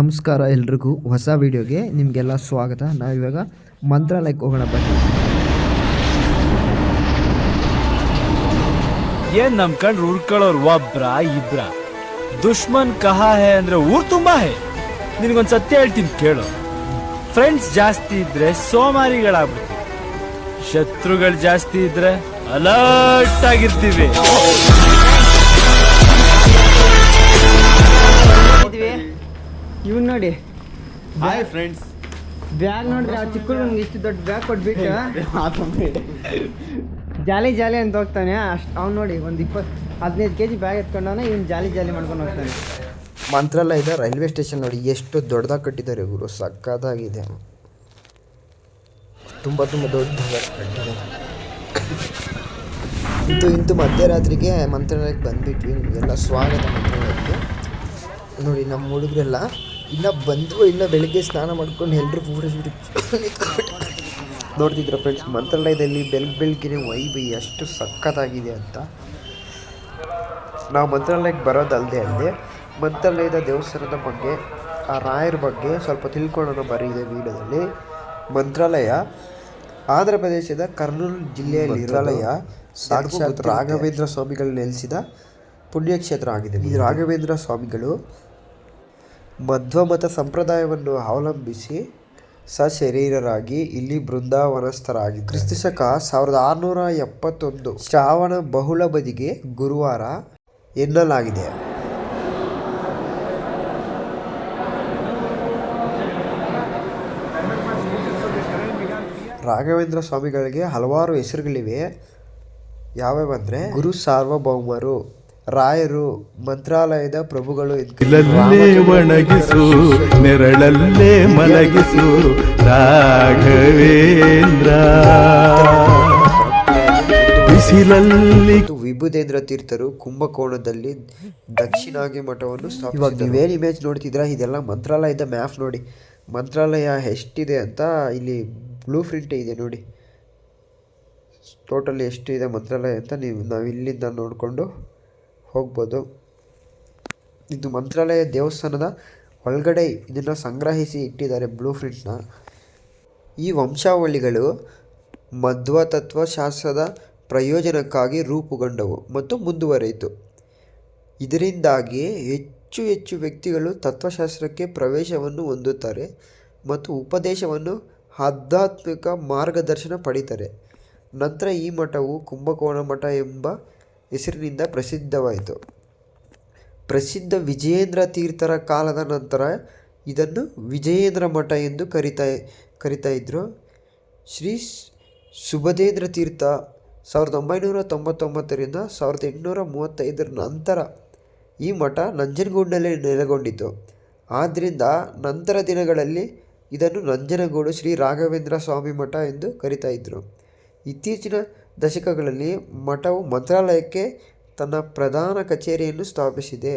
ನಮಸ್ಕಾರ ಎಲ್ರಿಗೂ. ಹೊಸ ವಿಡಿಯೋಗೆ ನಿಮಗೆಲ್ಲ ಸ್ವಾಗತ. ನಾವಿವಾಗ ಮಂತ್ರಾಲಯಕ್ಕೆ ಹೋಗೋಣ ಬನ್ನಿ. ಏನ್ ನಮ್ ಕಂಡ್ರು ಉಳ್ಕೊಳ್ಳೋರು ಒಬ್ರ ಇಬ್ರ? ದುಶ್ಮನ್ ಕಹಾ ಹೇ ಅಂದ್ರೆ ಊರ್ ತುಂಬಾ ಹೇ. ನಿನ್ಗೊಂದ್ ಸತ್ಯ ಹೇಳ್ತೀನಿ ಕೇಳು. ಫ್ರೆಂಡ್ಸ್ ಜಾಸ್ತಿ ಇದ್ರೆ ಸೋಮಾರಿಗಳಾಗ್ಬಿಡ್ತೀವಿ. ಶತ್ರುಗಳು ಜಾಸ್ತಿ ಇದ್ರೆ ಅಲರ್ಟ್ ಆಗಿರ್ತೀವಿ. ಇವ್ನು ನೋಡಿ. ಹಾಯ್ ಫ್ರೆಂಡ್ಸ್ ಬ್ಯಾಗ್ ನೋಡ್ರಿ ಆ ಚಿಕ್ಕ ಇಷ್ಟು ದೊಡ್ಡ ಬ್ಯಾಗ್ ಕೊಟ್ಬಿಟ್ಟು. ಜಾಲಿ ಜಾಲಿ ಅಂತ ಹೋಗ್ತಾನೆ. ಅಷ್ಟು ಅವ್ನು ನೋಡಿ ಒಂದು ಇಪ್ಪತ್ತು ಹದಿನೈದು ಕೆ ಜಿ ಬ್ಯಾಗ್ ಎತ್ಕೊಂಡವನ ಇವ್ನು ಜಾಲಿ ಜಾಲಿ ಮಾಡ್ಕೊಂಡು ಹೋಗ್ತಾನೆ. ಮಂತ್ರಾಲಯದ ರೈಲ್ವೆ ಸ್ಟೇಷನ್ ನೋಡಿ ಎಷ್ಟು ದೊಡ್ಡದಾಗಿ ಕಟ್ಟಿದ್ದಾರೆ ಇವರು. ಸಕ್ಕದಾಗಿದೆ. ತುಂಬ ತುಂಬ ದೊಡ್ಡದಾಗಿ ಕಟ್ಟಿದ್ದಾರೆ. ಇಂತು ಇಂತು ಮಧ್ಯರಾತ್ರಿಗೆ ಮಂತ್ರಾಲಯಕ್ಕೆ ಬಂದ್ಬಿಟ್ವಿ. ನಿಮಗೆಲ್ಲ ಸ್ವಾಗತ ಮಂತ್ರಾಲಯಕ್ಕೆ. ನೋಡಿ ನಮ್ಮ ಹುಡುಗರೆಲ್ಲ ಇಲ್ಲ ಬಂದು ಇನ್ನ ಬೆಳಿಗ್ಗೆ ಸ್ನಾನ ಮಾಡ್ಕೊಂಡು ಎಲ್ಲರೂ ಫೋಟೋ ನೋಡ್ತಿದ್ರ ಫ್ರೆಂಡ್ಸ್ ಮಂತ್ರಾಲಯದಲ್ಲಿ ಬೆಳಗ್ಗೆ ವೈ ಬೈ ಎಷ್ಟು ಸಖತ್ತಾಗಿದೆ ಅಂತ. ನಾವು ಮಂತ್ರಾಲಯಕ್ಕೆ ಬರೋದಲ್ಲದೆ ಅಲ್ಲದೆ ಮಂತ್ರಾಲಯದ ದೇವಸ್ಥಾನದ ಬಗ್ಗೆ ಆ ರಾಯರ ಬಗ್ಗೆ ಸ್ವಲ್ಪ ತಿಳ್ಕೊಳ್ಳೋಣ ಬರೀದೆ ವಿಡಿಯೋದಲ್ಲಿ. ಮಂತ್ರಾಲಯ ಆಂಧ್ರ ಪ್ರದೇಶದ ಕರ್ನೂಲು ಜಿಲ್ಲೆಯಲ್ಲಿ ಮಂತ್ರಾಲಯ ಸಾಕ್ಷಾತ್ ರಾಘವೇಂದ್ರ ಸ್ವಾಮಿಗಳು ನೆಲೆಸಿದ ಪುಣ್ಯಕ್ಷೇತ್ರ ಆಗಿದೆ. ಈ ರಾಘವೇಂದ್ರ ಸ್ವಾಮಿಗಳು ಮಧ್ವಮತ ಸಂಪ್ರದಾಯವನ್ನು ಅವಲಂಬಿಸಿ ಸಶರೀರರಾಗಿ ಇಲ್ಲಿ ಬೃಂದಾವನಸ್ಥರಾಗಿ ಕ್ರಿಸ್ತ ಶಕ ಸಾವಿರದ ಆರುನೂರ ಎಪ್ಪತ್ತೊಂದು ಶ್ರಾವಣ ಬಹುಳ ಬದಿಗೆ ಗುರುವಾರ ಎನ್ನಲಾಗಿದೆ. ರಾಘವೇಂದ್ರ ಸ್ವಾಮಿಗಳಿಗೆ ಹಲವಾರು ಹೆಸರುಗಳಿವೆ. ಯಾವ್ಯಾವಂದ್ರೆ? ಗುರು ಸಾರ್ವಭೌಮರು. ರಾಯರು ಮಂತ್ರಾಲಯದ ಪ್ರಭುಗಳು ಇಲ್ಲಲ್ಲೇ ಒಣಗಿಸು ನೆರಳಲ್ಲೇ ಮಲಗಿಸು ರಾಘವೇಂದ್ರ. ಬಿಸಿಲಲ್ಲಿ ವಿಭುದೇಂದ್ರ ತೀರ್ಥರು ಕುಂಭಕೋಣದಲ್ಲಿ ದಕ್ಷಿಣಾಗಿ ಮಠವನ್ನು ಇವಾಗ ನೀವೇನು ಇಮೇಜ್ ನೋಡ್ತಿದ್ರ ಇದೆಲ್ಲ ಮಂತ್ರಾಲಯದ ಮ್ಯಾಪ್ ನೋಡಿ. ಮಂತ್ರಾಲಯ ಎಷ್ಟಿದೆ ಅಂತ ಇಲ್ಲಿ ಬ್ಲೂ ಪ್ರಿಂಟ್ ಇದೆ ನೋಡಿ. ಟೋಟಲ್ ಎಷ್ಟಿದೆ ಮಂತ್ರಾಲಯ ಅಂತ ನೀವು ನಾವು ಇಲ್ಲಿಂದ ನೋಡಿಕೊಂಡು ಹೋಗ್ಬೋದು. ಇದು ಮಂತ್ರಾಲಯ ದೇವಸ್ಥಾನದ ಒಳಗಡೆ ಇದನ್ನು ಸಂಗ್ರಹಿಸಿ ಇಟ್ಟಿದ್ದಾರೆ ಬ್ಲೂ ಪ್ರಿಂಟ್ನ ಈ ವಂಶಾವಳಿಗಳು ಮಧ್ವ ತತ್ವಶಾಸ್ತ್ರದ ಪ್ರಯೋಜನಕ್ಕಾಗಿ ರೂಪುಗೊಂಡವು ಮತ್ತು ಮುಂದುವರಿಯಿತು. ಇದರಿಂದಾಗಿ ಹೆಚ್ಚು ಹೆಚ್ಚು ವ್ಯಕ್ತಿಗಳು ತತ್ವಶಾಸ್ತ್ರಕ್ಕೆ ಪ್ರವೇಶವನ್ನು ಹೊಂದುತ್ತಾರೆ ಮತ್ತು ಉಪದೇಶವನ್ನು ಆಧ್ಯಾತ್ಮಿಕ ಮಾರ್ಗದರ್ಶನ ಪಡಿತಾರೆ. ನಂತರ ಈ ಮಠವು ಕುಂಭಕೋಣ ಮಠ ಎಂಬ ಹೆಸರಿನಿಂದ ಪ್ರಸಿದ್ಧವಾಯಿತು. ಪ್ರಸಿದ್ಧ ವಿಜಯೇಂದ್ರ ತೀರ್ಥರ ಕಾಲದ ನಂತರ ಇದನ್ನು ವಿಜಯೇಂದ್ರ ಮಠ ಎಂದು ಕರಿತಾ ಕರಿತಾ ಇದ್ದರು ಶ್ರೀ ಸುಭದೇಂದ್ರ ತೀರ್ಥ ಸಾವಿರದ ಒಂಬೈನೂರ ತೊಂಬತ್ತೊಂಬತ್ತರಿಂದ ಸಾವಿರದ ಎಂಟುನೂರ ಮೂವತ್ತೈದರ ನಂತರ ಈ ಮಠ ನಂಜನಗೂಡಿನಲ್ಲಿ ನೆಲೆಗೊಂಡಿತು. ಆದ್ದರಿಂದ ನಂತರ ದಿನಗಳಲ್ಲಿ ಇದನ್ನು ನಂಜನಗೂಡು ಶ್ರೀ ರಾಘವೇಂದ್ರ ಸ್ವಾಮಿ ಮಠ ಎಂದು ಕರಿತಾ ಇದ್ದರು ಇತ್ತೀಚಿನ ದಶಕಗಳಲ್ಲಿ ಮಠವು ಮಂತ್ರಾಲಯಕ್ಕೆ ತನ್ನ ಪ್ರಧಾನ ಕಚೇರಿಯನ್ನು ಸ್ಥಾಪಿಸಿದೆ.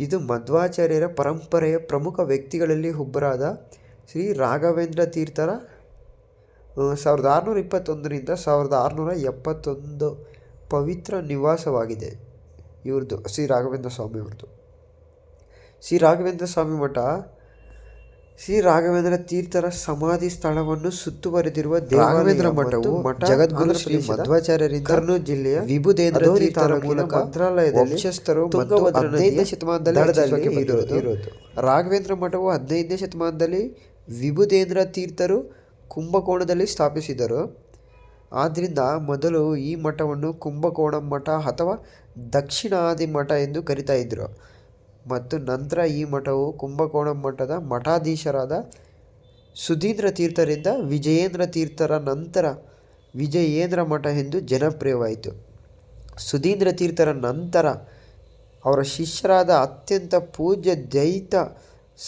ಇದು ಮಧ್ವಾಚಾರ್ಯರ ಪರಂಪರೆಯ ಪ್ರಮುಖ ವ್ಯಕ್ತಿಗಳಲ್ಲಿ ಒಬ್ಬರಾದ ಶ್ರೀ ರಾಘವೇಂದ್ರ ತೀರ್ಥರ ಸಾವಿರದ ಆರುನೂರ ಇಪ್ಪತ್ತೊಂದರಿಂದ ಸಾವಿರದ ಆರುನೂರ ಎಪ್ಪತ್ತೊಂದು ಪವಿತ್ರ ನಿವಾಸವಾಗಿದೆ ಇವ್ರದ್ದು, ಶ್ರೀ ರಾಘವೇಂದ್ರ ಸ್ವಾಮಿ ಅವ್ರದ್ದು ಶ್ರೀ ರಾಘವೇಂದ್ರ ಸ್ವಾಮಿ ಮಠ ಶ್ರೀ ರಾಘವೇಂದ್ರ ತೀರ್ಥರ ಸಮಾಧಿ ಸ್ಥಳವನ್ನು ಸುತ್ತುವರೆದಿರುವ ರಾಘವೇಂದ್ರ ಮಠವು ಮಠ ಜಗದ್ಗುರು ಶ್ರೀ ಮಧ್ವಾಚಾರ್ಯರಿಂದ ಕರ್ನೂಲ್ ಜಿಲ್ಲೆಯ ವಿಭುದೇಂದ್ರ ತೀರ್ಥರ ಮೂಲಕ ಮಂತ್ರಾಲಯದಲ್ಲಿ ವಂಶಸ್ಥರು ಮತ್ತು ಹದಿನೈದನೇ ಶತಮಾನದಲ್ಲಿ ಇರೋದು ಇರೋದು ರಾಘವೇಂದ್ರ ಮಠವು ಹದಿನೈದನೇ ಶತಮಾನದಲ್ಲಿ ವಿಭುದೇಂದ್ರ ತೀರ್ಥರು ಕುಂಭಕೋಣದಲ್ಲಿ ಸ್ಥಾಪಿಸಿದರು. ಆದ್ದರಿಂದ ಮೊದಲು ಈ ಮಠವನ್ನು ಕುಂಭಕೋಣ ಮಠ ಅಥವಾ ದಕ್ಷಿಣಾದಿ ಮಠ ಎಂದು ಕರಿತಾ ಇದ್ದರು ಮತ್ತು ನಂತರ ಈ ಮಠವು ಕುಂಭಕೋಣ ಮಠದ ಮಠಾಧೀಶರಾದ ಸುಧೀಂದ್ರ ತೀರ್ಥರಿಂದ ವಿಜಯೇಂದ್ರ ತೀರ್ಥರ ನಂತರ ವಿಜಯೇಂದ್ರ ಮಠ ಎಂದು ಜನಪ್ರಿಯವಾಯಿತು. ಸುಧೀಂದ್ರ ತೀರ್ಥರ ನಂತರ ಅವರ ಶಿಷ್ಯರಾದ ಅತ್ಯಂತ ಪೂಜ್ಯ ದೈತ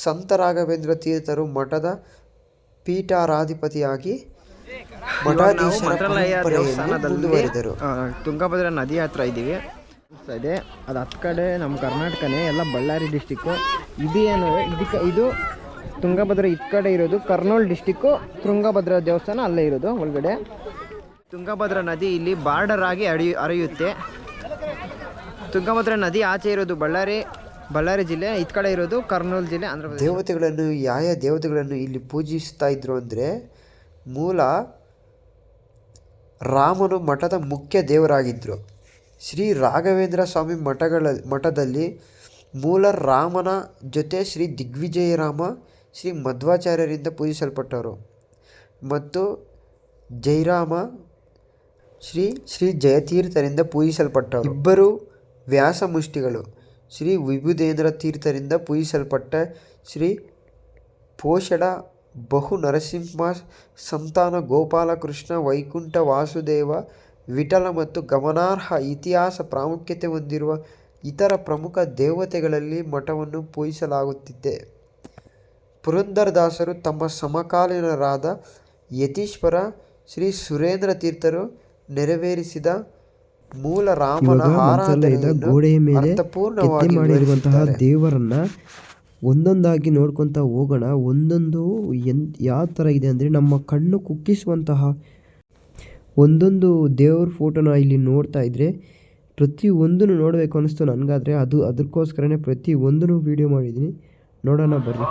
ಸಂತ ರಾಘವೇಂದ್ರ ತೀರ್ಥರು ಮಠದ ಪೀಠಾರಾಧಿಪತಿಯಾಗಿ ಮಠಾಧೀಶರ ಮುಂದುವರಿದರು. ತುಂಗಭದ್ರಾ ನದಿ ಹತ್ರ ಇದ್ದೀವಿ. ಇದೆ. ಅದು ಹತ್ತು ಕಡೆ ನಮ್ಮ ಕರ್ನಾಟಕನೇ, ಎಲ್ಲ ಬಳ್ಳಾರಿ ಡಿಸ್ಟಿಕ್ಕು ಇದು ಏನು, ಇದಕ್ಕೆ ಇದು ತುಂಗಭದ್ರಾ ಈ ಕಡೆ ಇರೋದು, ಕರ್ನೂಲ್ ಡಿಸ್ಟಿಕ್ಕು ತುಂಗಭದ್ರಾ ದೇವಸ್ಥಾನ ಅಲ್ಲೇ ಇರೋದು ಒಳಗಡೆ. ತುಂಗಭದ್ರಾ ನದಿ ಇಲ್ಲಿ ಬಾರ್ಡರ್ ಆಗಿ ಅಡಿ, ಹರಿಯುತ್ತೆ. ತುಂಗಭದ್ರಾ ನದಿ ಆಚೆ ಇರೋದು ಬಳ್ಳಾರಿ ಬಳ್ಳಾರಿ ಜಿಲ್ಲೆ ಇತ್ ಕಡೆ ಇರೋದು ಕರ್ನೂಲ್ ಜಿಲ್ಲೆ, ಆಂಧ್ರ ದೇವತೆಗಳನ್ನು ಯಾವ ದೇವತೆಗಳನ್ನು ಇಲ್ಲಿ ಪೂಜಿಸ್ತಾ ಇದ್ರು ಅಂದರೆ, ಮೂಲ ರಾಮನು ಮಠದ ಮುಖ್ಯ ದೇವರಾಗಿದ್ದರು ಶ್ರೀ ರಾಘವೇಂದ್ರ ಸ್ವಾಮಿ ಮಠಗಳ, ಮಠದಲ್ಲಿ ಮೂಲ ರಾಮನ ಜೊತೆ ಶ್ರೀ ದಿಗ್ವಿಜಯರಾಮ, ಶ್ರೀ ಮಧ್ವಾಚಾರ್ಯರಿಂದ ಪೂಜಿಸಲ್ಪಟ್ಟರು ಮತ್ತು ಜೈರಾಮ, ಶ್ರೀ ಶ್ರೀ ಜಯತೀರ್ಥರಿಂದ ಪೂಜಿಸಲ್ಪಟ್ಟರು ಇಬ್ಬರು ವ್ಯಾಸಮುಷ್ಟಿಗಳು ಶ್ರೀ ವಿಭುದೇಂದ್ರ ತೀರ್ಥರಿಂದ ಪೂಜಿಸಲ್ಪಟ್ಟ ಶ್ರೀ ಪೋಷಡ ಬಹು ನರಸಿಂಹ ಸಂತಾನ ಗೋಪಾಲಕೃಷ್ಣ ವೈಕುಂಠ ವಾಸುದೇವ ವಿಠಲ ಮತ್ತು ಗಮನಾರ್ಹ ಇತಿಹಾಸ ಪ್ರಾಮುಖ್ಯತೆ ಹೊಂದಿರುವ ಇತರ ಪ್ರಮುಖ ದೇವತೆಗಳಲ್ಲಿ ಮಠವನ್ನು ಪೂಜಿಸಲಾಗುತ್ತಿದೆ. ಪುರಂದರದಾಸರು ತಮ್ಮ ಸಮಕಾಲೀನರಾದ ಯತೀಶ್ವರ ಶ್ರೀ ಸುರೇಂದ್ರ ತೀರ್ಥರು ನೆರವೇರಿಸಿದ ಮೂಲ ರಾಮನ ಗೋಡೆಯ ಮೇಲೆ ಮಾಡಿರುವಂತಹ ದೇವರನ್ನ ಒಂದೊಂದಾಗಿ ನೋಡ್ಕೊತಾ ಹೋಗೋಣ. ಒಂದೊಂದು ಎನ್ ಯಾವ ಥರ ಇದೆ ಅಂದರೆ ನಮ್ಮ ಕಣ್ಣು ಕುಕ್ಕಿಸುವಂತಹ ಒಂದೊಂದು ದೇವ್ರ ಫೋಟೋನ ಇಲ್ಲಿ ನೋಡ್ತಾ ಇದ್ದರೆ ಪ್ರತಿ ಒಂದನ್ನು ನೋಡಬೇಕು ಅನ್ನಿಸ್ತು ನನಗಾದರೆ. ಅದು ಅದಕ್ಕೋಸ್ಕರನೇ ಪ್ರತಿ ಒಂದನ್ನು ವೀಡಿಯೋ ಮಾಡಿದ್ದೀನಿ. ನೋಡೋಣ ಬರ್ರಿ.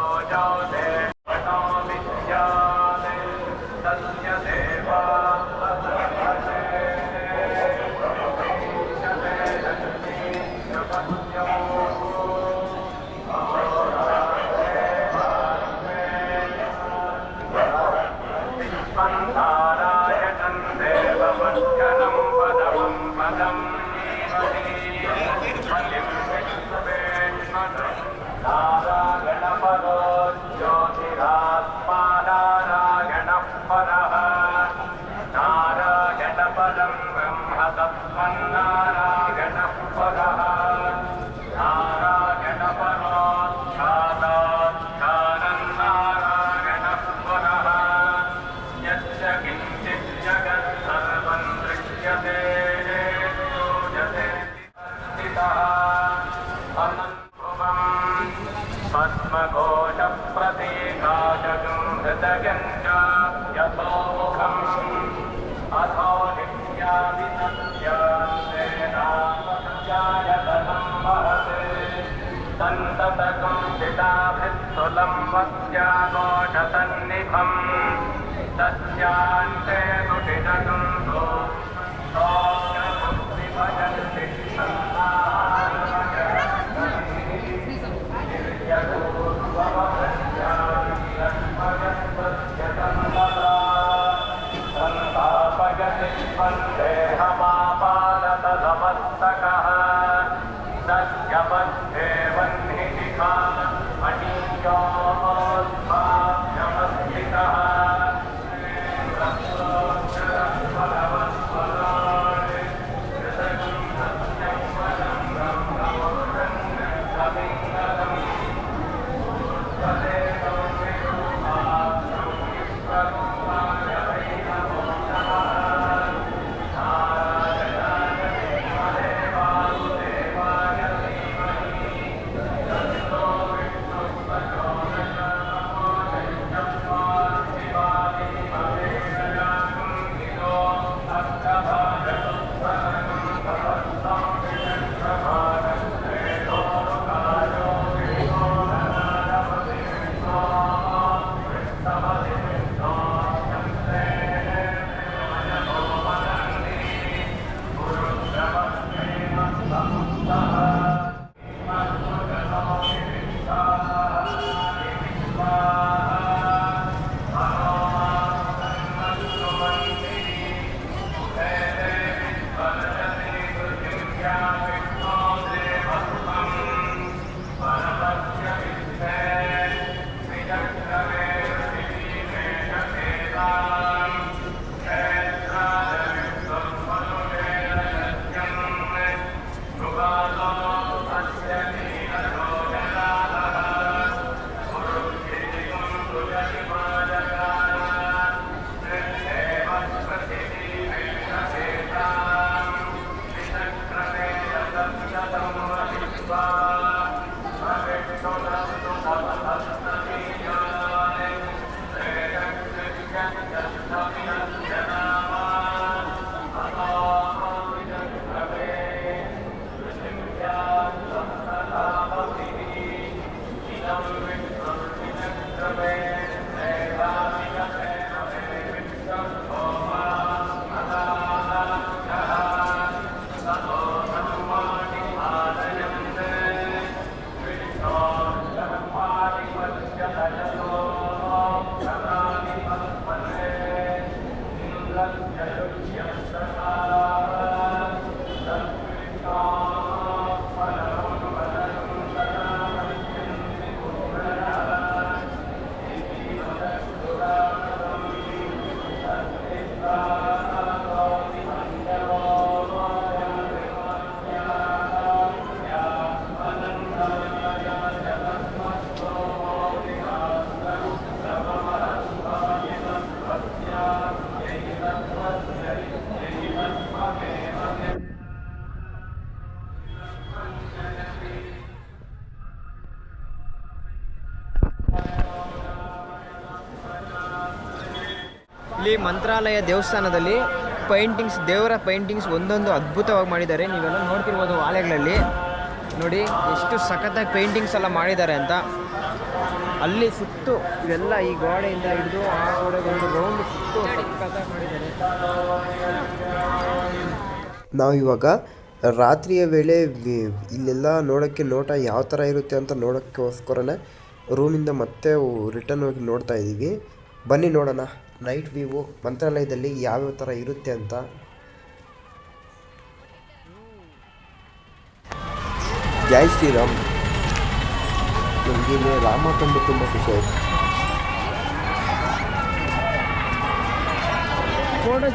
सन्ततकं पिताभित्सुलम्बस्या गोषतन्निभम् सस्यान्ते गुभिन् विभजन्ता सन्तापगति पन्ते Mani, Mani, Mani, Gracias. ಮಂತ್ರಾಲಯ ದೇವಸ್ಥಾನದಲ್ಲಿ ಪೈಂಟಿಂಗ್ಸ್, ದೇವರ ಪೈಂಟಿಂಗ್ಸ್ ಒಂದೊಂದು ಅದ್ಭುತವಾಗಿ ಮಾಡಿದ್ದಾರೆ. ನೀವೆಲ್ಲ ನೋಡ್ತಿರ್ಬೋದು ಆಲೆಗಳಲ್ಲಿ ನೋಡಿ, ಎಷ್ಟು ಸಖತ್ತಾಗಿ ಪೇಂಟಿಂಗ್ಸ್ ಎಲ್ಲ ಮಾಡಿದ್ದಾರೆ ಅಂತ. ಅಲ್ಲಿ ಸುತ್ತು, ಇವೆಲ್ಲ ಈ ಗೋಡೆಯಿಂದ ಹಿಡಿದು ಆ ಗೋಡೆಗೊಂದು ರೌಂಡ್ ಸುತ್ತು ಮಾಡಿದ್ದಾರೆ. ನಾವು ಇವಾಗ ರಾತ್ರಿಯ ವೇಳೆ ಇಲ್ಲೆಲ್ಲ ನೋಡೋಕ್ಕೆ ನೋಟ ಯಾವ ಥರ ಇರುತ್ತೆ ಅಂತ ನೋಡೋಕ್ಕೋಸ್ಕರನೇ ರೂಮಿಂದ ಮತ್ತೆ ರಿಟರ್ನ್ ಹೋಗಿ ನೋಡ್ತಾ ಇದ್ದೀವಿ ಬನ್ನಿ ನೋಡೋಣ. ನೈಟ್ ವ್ಯೂ ಮಂತ್ರಾಲಯದಲ್ಲಿ ಯಾವ್ಯಾವ ಥರ ಇರುತ್ತೆ ಅಂತ. ಜೈ ಶ್ರೀರಾಮ್. ನಮಗೆ ಇಲ್ಲಿ ರಾಮ ಕಂಡು ತುಂಬ ಖುಷಿ ಆಯಿತು. ಫೋಟೋ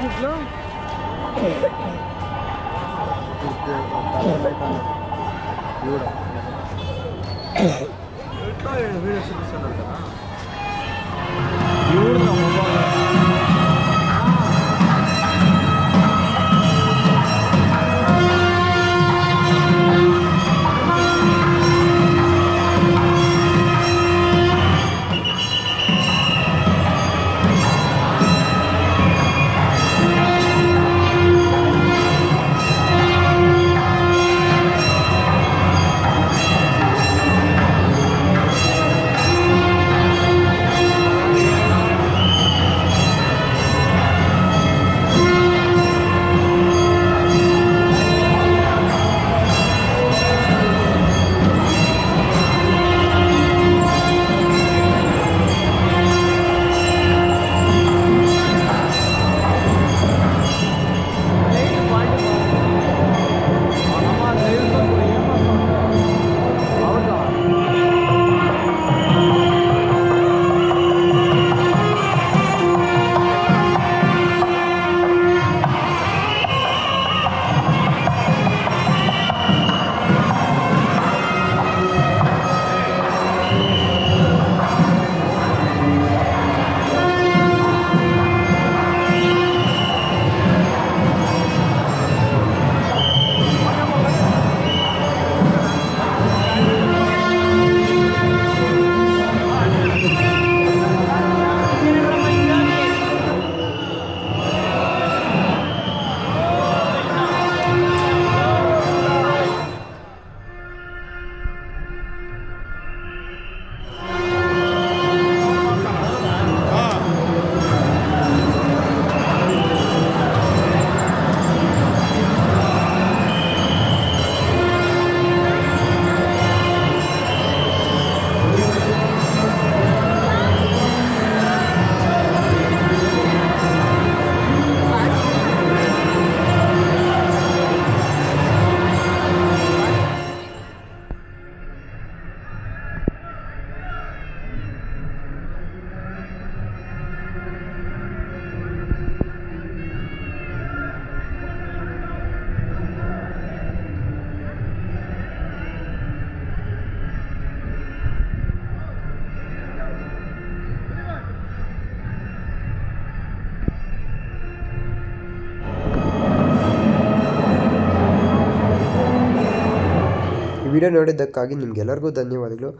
ವಿಡಿಯೋ ನೋಡಿದ್ದಕ್ಕಾಗಿ ನಿಮ್ಗೆಲ್ಲರಿಗೂ ಧನ್ಯವಾದಗಳು.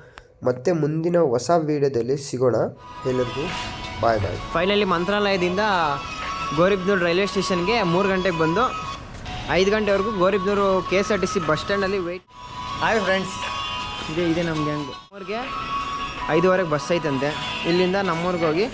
ಮತ್ತೆ ಮುಂದಿನ ಹೊಸ ವಿಡಿಯೋದಲ್ಲಿ ಸಿಗೋಣ. ಎಲ್ಲರಿಗೂ ಬಾಯ್ ಬಾಯ್ ಫೈನಲಿ ಮಂತ್ರಾಲಯದಿಂದ ಗೋರಿಬ್ನೂರು ರೈಲ್ವೆ ಸ್ಟೇಷನ್ಗೆ ಮೂರು ಗಂಟೆಗೆ ಬಂದು ಐದು ಗಂಟೆವರೆಗೂ ಗೋರಿಬ್ನೂರು K S R T C bus ಸ್ಟ್ಯಾಂಡಲ್ಲಿ wait hi friends ಇದೆ ಇದೆ ನಮ್ಮ ಗ್ಯಾಂಗು ಅವ್ರಿಗೆ ಐದುವರೆಗೆ ಬಸ್ ಐತಂತೆ. ಇಲ್ಲಿಂದ ನಮ್ಮೂರಿಗೆ ಹೋಗಿ